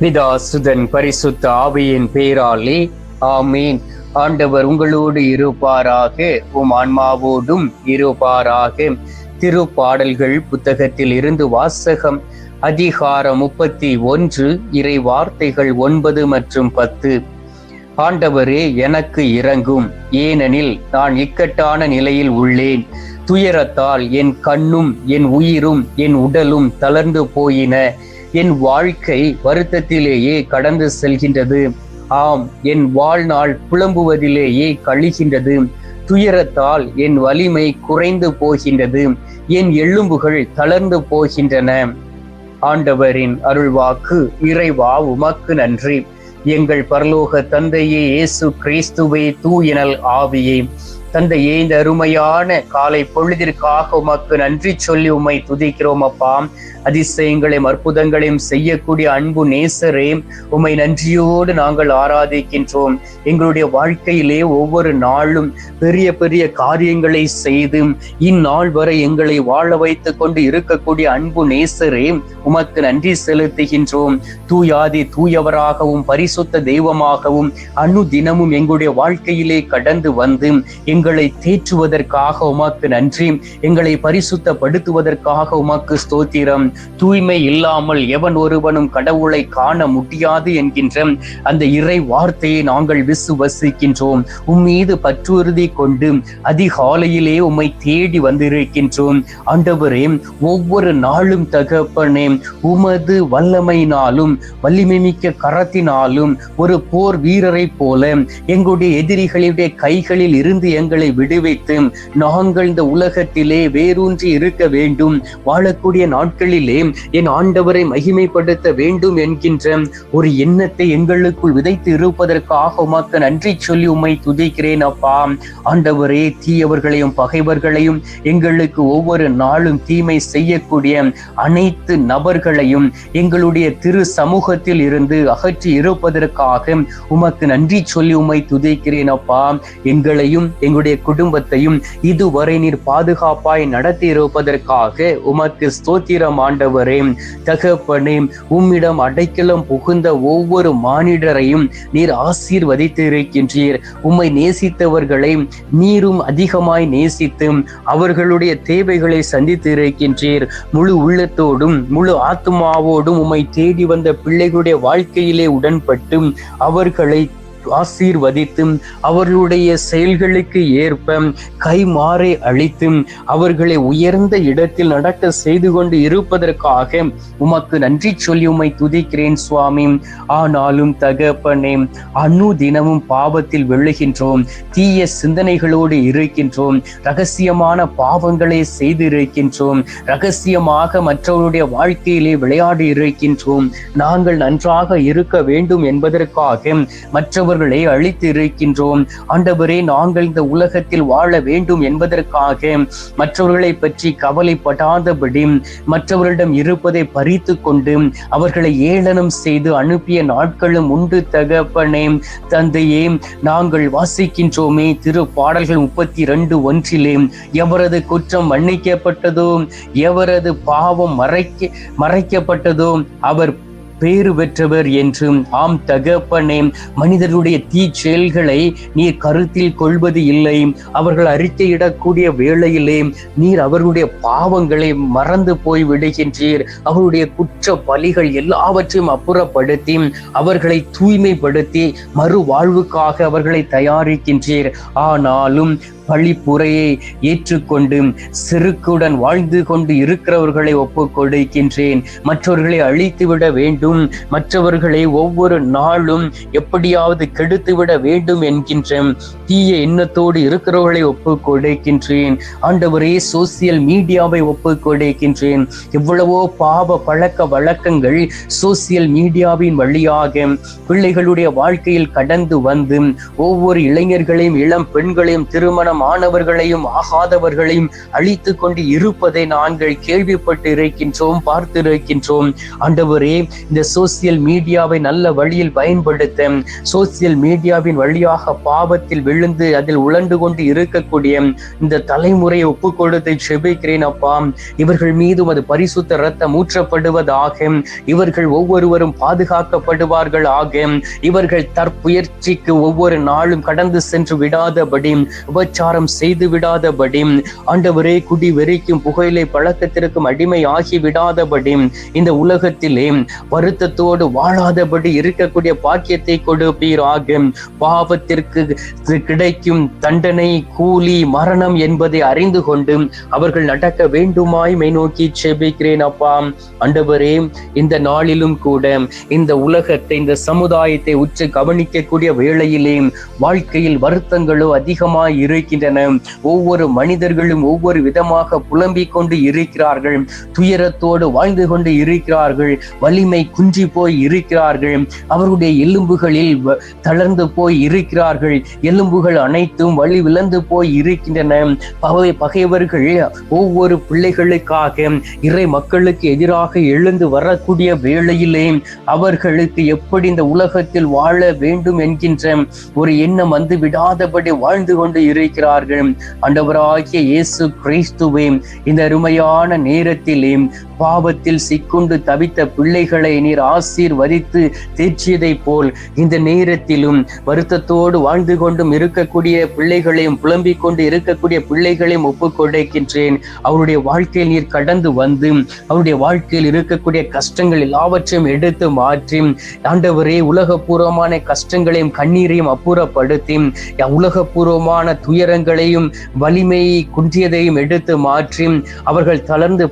பிதா சுதன் பரிசுத்த ஆவியின் பேராலே ஆமீன். ஆண்டவர் உங்களோடு இருப்பாராக உம் ஆன்மாவோடும் இருப்பாராக. திருப்பாடல்கள் புத்தகத்தில் இருந்து வாசகம் அதிகாரம் முப்பத்தி ஒன்று இறை வார்த்தைகள் ஒன்பது மற்றும் பத்து. ஆண்டவரே எனக்கு இறங்கும் ஏனெனில் நான் இக்கட்டான நிலையில் உள்ளேன். துயரத்தால் என் கண்ணும் என் உயிரும் என் உடலும் தளர்ந்து போயின. என் வாழ்க்கை வருத்தத்திலேயே கடந்து செல்கின்றது. ஆம் என் வாழ்நாள் புலம்புவதிலேயே கழிகின்றது. துயரத்தால் என் வலிமை குறைந்து போகின்றது. என் எலும்புகள் தளர்ந்து போகின்றன. ஆண்டவரின் அருள்வாக்கு இறைவா உமக்கு நன்றி. எங்கள் பரலோக தந்தையே இயேசு கிறிஸ்துவே தூயனல் ஆவியே. தந்தையே இந்த அருமையான காலை பொழுதிற்காக உமக்கு நன்றி சொல்லி உம்மை துதிக்கிறோம் அப்பா. அதிசயங்களையும் அற்புதங்களையும் செய்யக்கூடிய அன்பு நேசரே உம்மை நன்றியோடு நாங்கள் ஆராதிக்கின்றோம். எங்களுடைய வாழ்க்கையிலே ஒவ்வொரு நாளும் பெரிய பெரிய காரியங்களை செய்து இந்நாள் வரை எங்களை வாழ வைத்து கொண்டு இருக்கக்கூடிய அன்பு நேசரே உமக்கு நன்றி செலுத்துகின்றோம். தூயாதி தூயவராகவும் பரிசுத்த தெய்வமாகவும் அணு தினமும் எங்களுடைய வாழ்க்கையிலே கடந்து வந்து எங்களை எங்களை தேற்றுவதற்காக உமக்கு நன்றி. எங்களை பரிசுத்தப்படுத்துவதற்காக உமக்கு ஸ்தோத்திரம். தூய்மை இல்லாமல் எவன் ஒருவனும் கடவுளை காண முடியாது என்கின்ற அந்த இறை வார்த்தையை நாங்கள் விசுவசிக்கின்றோம். உம்மீது பற்றுறுதி கொண்டு அதிகாலையிலே உம்மை தேடி வந்திருக்கின்றோம். ஆண்டவரே ஒவ்வொரு நாளும் தகப்பனே உமது வல்லமையினாலும் வலிமை மிக்க கரத்தினாலும் ஒரு போர் வீரரை போல எங்களுடைய எதிரிகளுடைய கைகளில் இருந்து எங்கள் எங்களை விடுவித்து நாங்கள் இந்த உலகத்திலே வேரூன்றி இருக்க வேண்டும். வாழக்கூடிய நாட்களிலே என் ஆண்டவரை மகிமைப்படுத்த வேண்டும் என்கின்ற ஒரு எண்ணத்தை எங்களுக்குள் விதைத்து இருப்பதற்காக உமக்கு நன்றி சொல்லி உம்மை துதிக்கிறேன் அப்பா. ஆண்டவரே தீயவர்களையும் பகைவர்களையும் எங்களுக்கு ஒவ்வொரு நாளும் தீமை செய்யக்கூடிய அனைத்து நபர்களையும் எங்களுடைய திரு சமூகத்தில் இருந்து அகற்றி இருப்பதற்காக உமக்கு நன்றி சொல்லி உம்மை துதிக்கிறேன் அப்பா. எங்களையும் எங்களுடைய குடும்பத்தையும் இதுவரை நீர் பாதுகாப்பாய் நடத்தி இருப்பதற்காக உமக்கு ஸ்தோத்திரம் ஆண்டவரே. தகப்பனே உம்மிடம் அடைக்கலம் புகுந்த ஒவ்வொரு மானிடரையும் நீர் ஆசீர்வதித்து இருக்கின்றீர் உம்மை நேசித்தவர்களை நீரும் அதிகமாய் நேசித்து அவர்களுடைய தேவைகளை சந்தித்து இருக்கின்றீர் முழு உள்ளத்தோடும் முழு ஆத்மாவோடும் உம்மை தேடி வந்த பிள்ளைகளுடைய வாழ்க்கையிலே உடன்பட்டு அவர்களை ஆசீர்வதித்தும் அவர்களுடைய செயல்களுக்கு ஏற்ப கைமாறை அழித்தும் அவர்களை உயர்ந்த இடத்தில் நடக்க செய்து கொண்டு இருப்பதற்காக உமக்கு நன்றி சொல்லி உமை துதிக்கிறேன் சுவாமி. ஆனாலும் தகப்பனே அணு தினமும் பாவத்தில் விழுகின்றோம் தீய சிந்தனைகளோடு இருக்கின்றோம் ரகசியமான பாவங்களை செய்து இருக்கின்றோம் ரகசியமாக மற்றவருடைய வாழ்க்கையிலே விளையாடி இருக்கின்றோம். நாங்கள் நன்றாக இருக்க வேண்டும் என்பதற்காக மற்றவர் அவர்களை அழித்து இருக்கின்றோம் ஆண்டவரே நாங்கள் இந்த உலகத்தில் வாழ வேண்டும் என்பதற்காக மற்றவர்களை பற்றி கவலைப்படாதபடி மற்றவர்களிடம் இருப்பதை பறித்து கொண்டு அவர்களை ஏளனம் செய்து அனுப்பிய நாட்களும் உண்டு தகப்பனே. தந்தையே நாங்கள் வாசிக்கின்றோமே திரு பாடல்கள் முப்பத்தி ரெண்டு ஒன்றிலே எவரது குற்றம் மன்னிக்கப்பட்டதோ எவரது பாவம் மறைக்க மறைக்கப்பட்டதோ அவர் பேறு பெற்றவர் என்றும் ஆம் தகப்பனே மனிதர்களுடைய தீ செயல்களை நீர் கருத்தில் கொள்வது இல்லை. அவர்கள் அறிக்கையிடக்கூடிய வேளையிலே நீர் அவர்களுடைய பாவங்களை மறந்து போய் விடுகின்றீர். அவருடைய குற்ற பலிகள் எல்லாவற்றையும் அப்புறப்படுத்தி அவர்களை தூய்மைப்படுத்தி மறு வாழ்வுக்காக அவர்களை தயாரிக்கின்றீர். ஆனாலும் பழிப்புரையை ஏற்றுக்கொண்டு செருக்குடன் வாழ்ந்து கொண்டு இருக்கிறவர்களை ஒப்புக்கொடுக்கின்றேன். மற்றவர்களை அழித்துவிட வேண்டும். மற்றவர்களை ஒவ்வொரு நாளும் எப்படியாவது கெடுத்துவிட வேண்டும் என்கின்ற தீய எண்ணத்தோடு இருக்கிறவர்களை ஒப்புக்கொடுக்கின்றேன். ஆண்டவரே சோசியல் மீடியாவை ஒப்புக்கொடுக்கின்றேன். எவ்வளவோ பாவ பழக்க வழக்கங்கள் சோசியல் மீடியாவின் வழியாக பிள்ளைகளுடைய வாழ்க்கையில் கடந்து வந்து ஒவ்வொரு இளைஞர்களையும் இளம் பெண்களையும் திருமணம் மாணவர்களையும் ஆகாதவர்களையும் அழித்து கொண்டு இருப்பதை நாங்கள் கேள்விப்பட்டு இருக்கின்றோம் பார்த்து இருக்கின்றோம் ஆண்டவரே இந்த சோசியல் மீடியாவை நல்ல வழியில் பயன்படுத்த சோசியல் மீடியாவின் வழியாக பாவத்தில் விழுந்து அதில் உழண்டு கொண்டு இருக்கக்கூடிய இந்த தலைமுறையை ஒப்பு கொடுத்து செபிக்கிறேன் அப்பா. இவர்கள் மீதும் அது பரிசுத்த ரத்தம் ஊற்றப்படுவதாக இவர்கள் ஒவ்வொருவரும் பாதுகாக்கப்படுவார்கள் ஆக இவர்கள் தற்புயற்சிக்கு ஒவ்வொரு நாளும் கடந்து சென்று விடாதபடி உபச்சார விபச்சாரம் செய்து விடாதபடி ஆண்டவரே குடி வெறிக்கும் புகையிலை பழக்கத்திற்கும் அடிமை ஆகி விடாதபடி இந்த உலகத்திலே வருத்தத்தோடு வாழாதபடி இருக்கக்கூடிய பாக்கியத்தை கொடுப்பீராக பாவத்திற்கு கிடைக்கும் தண்டனை கூலி மரணம் என்பதை அறிந்து கொண்டு அவர்கள் நடக்க வேண்டுமாய் மை நோக்கி செபிக்கிறேன் அப்பா. ஆண்டவரே இந்த நாளிலும் கூட இந்த உலகத்தை இந்த சமுதாயத்தை உற்று கவனிக்கக்கூடிய வேளையிலே வாழ்க்கையில் வருத்தங்களோ அதிகமாய் இருக்கின்றன. ஒவ்வொரு மனிதர்களும் ஒவ்வொரு விதமாக புலம்பிக் கொண்டு இருக்கிறார்கள். துயரத்தோடு வாழ்ந்து கொண்டு இருக்கிறார்கள். வலிமை குன்றி போய் இருக்கிறார்கள். அவருடைய எலும்புகளில் தளர்ந்து போய் இருக்கிறார்கள். எலும்புகள் அனைத்தும் வழி விழந்து போய் இருக்கின்றன. பகை பகைவர்கள் ஒவ்வொரு பிள்ளைகளுக்காக இறை மக்களுக்கு எதிராக எழுந்து வரக்கூடிய வேளையிலே அவர்களுக்கு எப்படி இந்த உலகத்தில் வாழ வேண்டும் என்கின்ற ஒரு எண்ணம் வந்து விடாதபடி வாழ்ந்து கொண்டு இருக்கிறார் இருக்கிறார்கள். ஆண்டவராகிய இயேசு கிறிஸ்துவே இந்த அருமையான நேரத்திலே பாவத்தில் சிக்குண்டு தவித்த பிள்ளைகளை நீர் ஆசீர்வதித்து தேற்றியதைப் போல் இந்த நேரத்திலும் வருத்தத்தோடு வாழ்ந்து கொண்டும் இருக்கக்கூடிய பிள்ளைகளையும் புலம்பிக் கொண்டு இருக்கக்கூடிய பிள்ளைகளையும் ஒப்புக்கொடுக்கின்றேன். அவருடைய வாழ்க்கையில் நீர் கடந்து வந்து அவருடைய வாழ்க்கையில் இருக்கக்கூடிய கஷ்டங்கள் எல்லாவற்றையும் எடுத்து மாற்றி ஆண்டவரே உலகபூர்வமான கஷ்டங்களையும் கண்ணீரையும் அப்புறப்படுத்தி உலகபூர்வமான துயரங்களையும் வலிமையை குன்றியதையும் எடுத்து மாற்றி அவர்கள் தளர்ந்து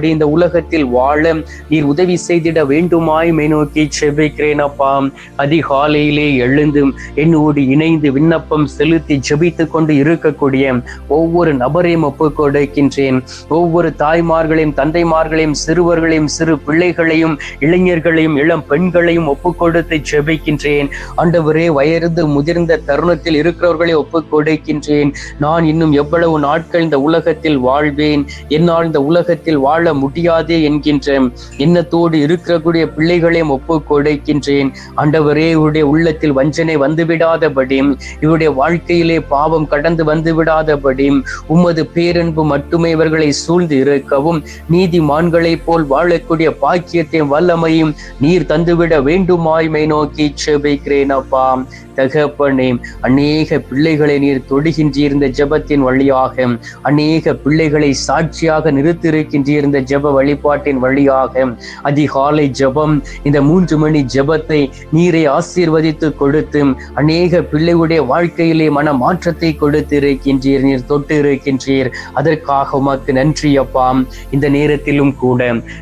போய்விடாதபடி இந்த உலகத்தில் வாழ நீர் உதவி செய்திட வேண்டுமாய் மை நோக்கி செபிக்கிறேன் அப்பா. அதிகாலையிலே எழுந்து என்னோடு இணைந்து விண்ணப்பம் செலுத்தி ஜெபித்துக் கொண்டு இருக்கக்கூடிய ஒவ்வொரு நபரையும் ஒப்புக் கொடுக்கின்றேன் ஒவ்வொரு தாய்மார்களையும் தந்தைமார்களையும் சிறுவர்களையும் சிறு பிள்ளைகளையும் இளைஞர்களையும் இளம் பெண்களையும் ஒப்புக் கொடுத்து ஜெபிக்கின்றேன். ஆண்டவரே வயது முதிர்ந்த தருணத்தில் இருக்கிறவர்களை ஒப்புக் கொடுக்கின்றேன் நான் இன்னும் எவ்வளவு நாட்கள் இந்த உலகத்தில் வாழ்வேன்? என்னால் இந்த உலகத்தில் வாழ முடியாதே என்கின்ற எண்ணத்தோடு இருக்கக்கூடிய பிள்ளைகளையும் ஒப்பு கொடுக்கின்றேன். ஆண்டவரே இவருடைய உள்ளத்தில் வஞ்சனை வந்துவிடாதபடி இவருடைய வாழ்க்கையிலே பாவம் கடந்து வந்துவிடாதபடி உமது பேரன்பு மட்டுமே இவர்களை சூழ்ந்து இருக்கவும் நீதிமான்களை போல் வாழக்கூடிய பாக்கியத்தையும் வல்லமையும் நீர் தந்துவிட வேண்டுமாய்மை நோக்கி செபிக்கிறேன் அப்பா. தகப்பனே அநேக பிள்ளைகளை நீர் தொடுகின்றிருந்த ஜபத்தின் வழியாக. அநேக பிள்ளைகளை சாட்சியாக நிறுத்திருக்கின்றீர் இந்த ஜெப வழிபாட்டின் வழியாக அதிகாலை ஜெபம் இந்த மூன்று மணி ஜெபத்தை நீரை ஆசீர்வதித்து கொடுத்து அநேக பிள்ளைகளுடைய வாழ்க்கையிலே மன மாற்றத்தை கொடுத்து இருக்கின்றீர் நீர் தொட்டு இருக்கின்றீர் அதற்காக உமக்கு நன்றி அப்பா. இந்த நேரத்திலும் கூட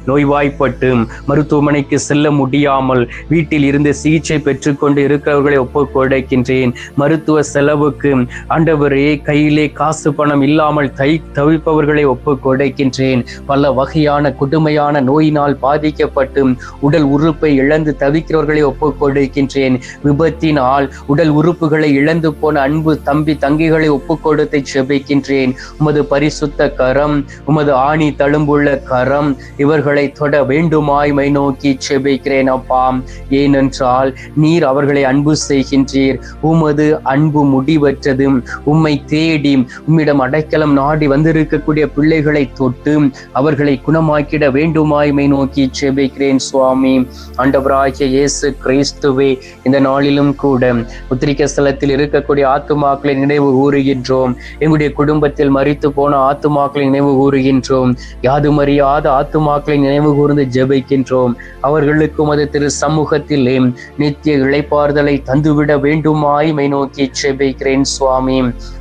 நோய்வாய்ப்பட்டு மருத்துவமனைக்கு செல்ல முடியாமல் வீட்டில் இருந்து சிகிச்சை பெற்றுக்கொண்டு இருக்கிறவர்களை ஒப்புக்கொடுக்கின்றேன் மருத்துவ செலவுக்கு ஆண்டவரே கையிலே காசு பணம் இல்லாமல் தை தவிப்பவர்களை ஒப்புக்கொடுக்கின்றேன் பல வகையான கொடுமையான நோயினால் பாதிக்கப்பட்டு உடல் உறுப்பை இழந்து தவிக்கிறவர்களை ஒப்புக்கொடுக்கின்றேன். விபத்தினால் உடல் உறுப்புகளை இழந்து போன அன்பு தம்பி தங்கிகளை ஒப்புக்கொடுத்து செபிக்கின்றேன். உமது பரிசுத்த கரம் உமது ஆணி தழும்புள்ள கரம் இவர்களை தொட வேண்டுமாய் மை நோக்கி செபிக்கிறேன் அப்பா. ஏனென்றால் நீர் அவர்களை அன்பு செய்கின்றீர். உமது அன்பு முடிவற்றது. உம்மை தேடி உம்மிடம் அடைக்கலம் நாடி வந்திருக்கக்கூடிய பிள்ளைகளை தொட்டு அவர்களை குணமாக்கிட வேண்டுமாய்மை நோக்கி செபிக்கிறேன் சுவாமி. ஆண்டவராகிய இயேசு கிறிஸ்துவே இந்த நாளிலும் கூட உத்திரிக்க ஸ்தலத்தில் இருக்கக்கூடிய ஆத்துமாக்களை நினைவு கூறுகின்றோம். எங்களுடைய குடும்பத்தில் மறித்து போன ஆத்துமாக்களை நினைவு கூறுகின்றோம். யாதுமறியாத ஆத்துமாக்களை நினைவு கூர்ந்து ஜெபிக்கின்றோம். அவர்களுக்கும் அது திரு சமூகத்திலே நித்திய இழைப்பார்தலை தந்துவிட வேண்டுமாய் மை நோக்கி செபிக்கிறேன் சுவாமி.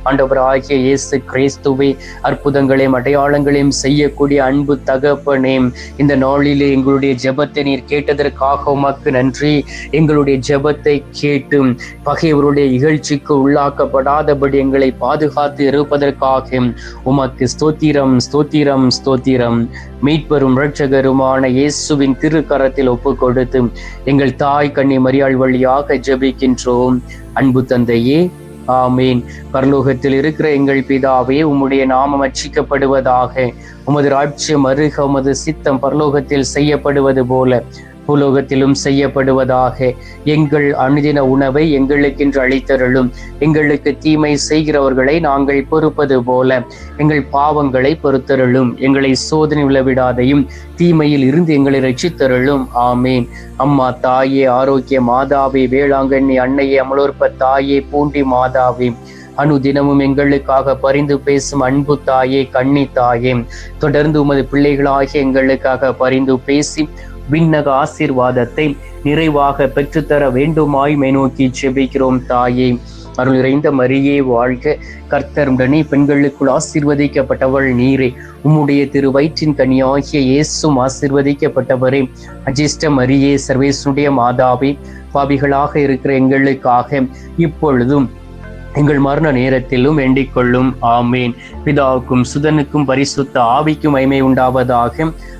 ஆண்டவராகிய இயேசு கிறிஸ்துவே அற்புதங்களையும் அடையாளங்களையும் செய்யக்கூடிய அன்பு தகப்பனே இந்த நாளிலே எங்களுடைய ஜெபத்தை நீர் கேட்டதற்காக உமக்கு நன்றி. எங்களுடைய ஜெபத்தை கேட்டு பகைவருடைய இகழ்ச்சிக்கு உள்ளாக்கப்படாதபடி எங்களை பாதுகாத்து இருப்பதற்காக உமக்கு ஸ்தோத்திரம் ஸ்தோத்திரம் ஸ்தோத்திரம். மீட்பெரும் ரட்சகருமான இயேசுவின் திருக்கரத்தில் ஒப்பு கொடுத்து எங்கள் தாய் கண்ணி மரியாள் வழியாக ஜெபிக்கின்றோம். அன்பு தந்தையே ஆமீன். பரலோகத்தில் இருக்கிற எங்கள் பிதாவே உம்முடைய நாமம் அச்சிக்கப்படுவதாக. உமது ராட்சியம் அருக உமது சித்தம் பரலோகத்தில் செய்யப்படுவது போல. பூலோகத்திலும் செய்யப்படுவதாக எங்கள் அனுதின உணவை எங்களுக்கென்று அளித்தருளும். எங்களுக்கு தீமை செய்கிறவர்களை நாங்கள் பொறுப்பது போல எங்கள் பாவங்களை பொறுத்தருளும். எங்களை சோதனை விழவிடாதையும் தீமையில் இருந்து எங்களை ரட்சித்தருளும். ஆமேன். அம்மா தாயே ஆரோக்கிய மாதாவே வேளாங்கண்ணி அன்னையே அமலோற்ப தாயே பூண்டி மாதாவே அனுதினமும் எங்களுக்காக பரிந்து பேசும் அன்பு தாயே கண்ணி தாயே தொடர்ந்து உமது பிள்ளைகளாகிய எங்களுக்காக பரிந்து பேசி விண்ணக ஆசீர்வாதத்தை நிறைவாக பெற்றுத்தர வேண்டுமாய் மேநோக்கி செபிக்கிறோம் தாயே. அருள் நிறைந்த மரியே வாழ்க. கர்த்தருடனே பெண்களுக்குள் ஆசீர்வதிக்கப்பட்டவள் நீரே. உம்முடைய திரு வயிற்றின் கனியாகிய இயேசும் ஆசீர்வதிக்கப்பட்டவரே. அஜிஷ்ட மரியே சர்வேசுடைய மாதாவே பாவிகளாக இருக்கிற எங்களுக்காக இப்பொழுதும் எங்கள் மரண நேரத்திலும் வேண்டிக் கொள்ளும் ஆமேன். பிதாவுக்கும் சுதனுக்கும் பரிசுத்த ஆவிக்கும் மைமை உண்டாவதாக